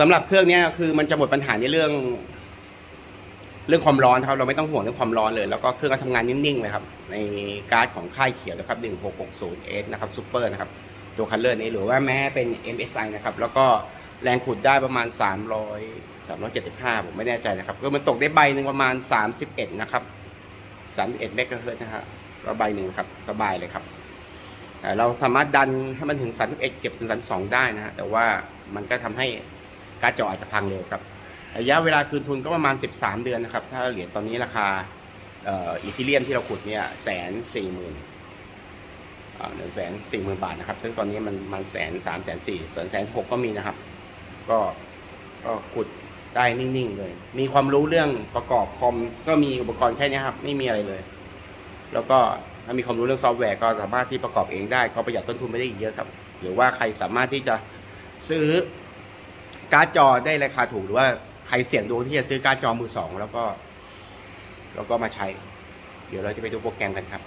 สำหรับเครื่องเนี้ยคือมันจะหมดปัญหาในเรื่อง เรื่องความร้อนครับ เราไม่ต้องห่วงเรื่องความร้อนเลย แล้วก็เครื่องก็ทำงานนิ่งๆเลยครับ ในการ์ดของค่ายเขียวนะครับ 1660S นะครับซูเปอร์นะครับ ตัวคันเลอร์นี้หรือว่าแม้เป็น MSI นะครับ แล้วก็แรงขุดได้ประมาณ 300 375 ผมไม่แน่ใจนะครับ ก็มันตกได้ใบหนึ่งประมาณ 31 นะครับ 31เมกะเฮิร์ตซ์นะฮะก็ใบหนึ่งครับสบายเลยครับเราสามารถดันให้มันถึง 31 เก็บถึง 32 ได้นะฮะแต่ว่ามันก็ทำให้ การ์ดจออาจจะพังเร็วครับระยะเวลาคืนทุนก็ประมาณ 13 เดือนนะครับ ถ้าเหรียญตอนนี้ราคาอีทีเรียมที่เราขุดเนี่ยแสนสี่หมื่นหนึ่งแสนสี่หมื่นบาทนะครับ ซึ่งตอนนี้มันมันแสนสามแสนสี่ส่วนแสนหกก็มีนะครับ ก็ก็ขุดได้นิ่งๆเลย มีความรู้เรื่องประกอบคอมก็มีอุปกรณ์แค่นี้ครับ ไม่มีอะไรเลย แล้วก็ถ้ามีความรู้เรื่องซอฟต์แวร์ก็สามารถที่ประกอบเองได้ ก็ประหยัดต้นทุนไม่ได้อีกเยอะครับ หรือว่าใครสามารถที่จะซื้อ การ์ดจอได้ราคาถูกหรือว่าใครเสี่ยงดวงที่จะซื้อการ์ดจอมือสองแล้วก็ แล้วก็มาใช้ เดี๋ยวเราจะไปดูโปรแกรมกันครับ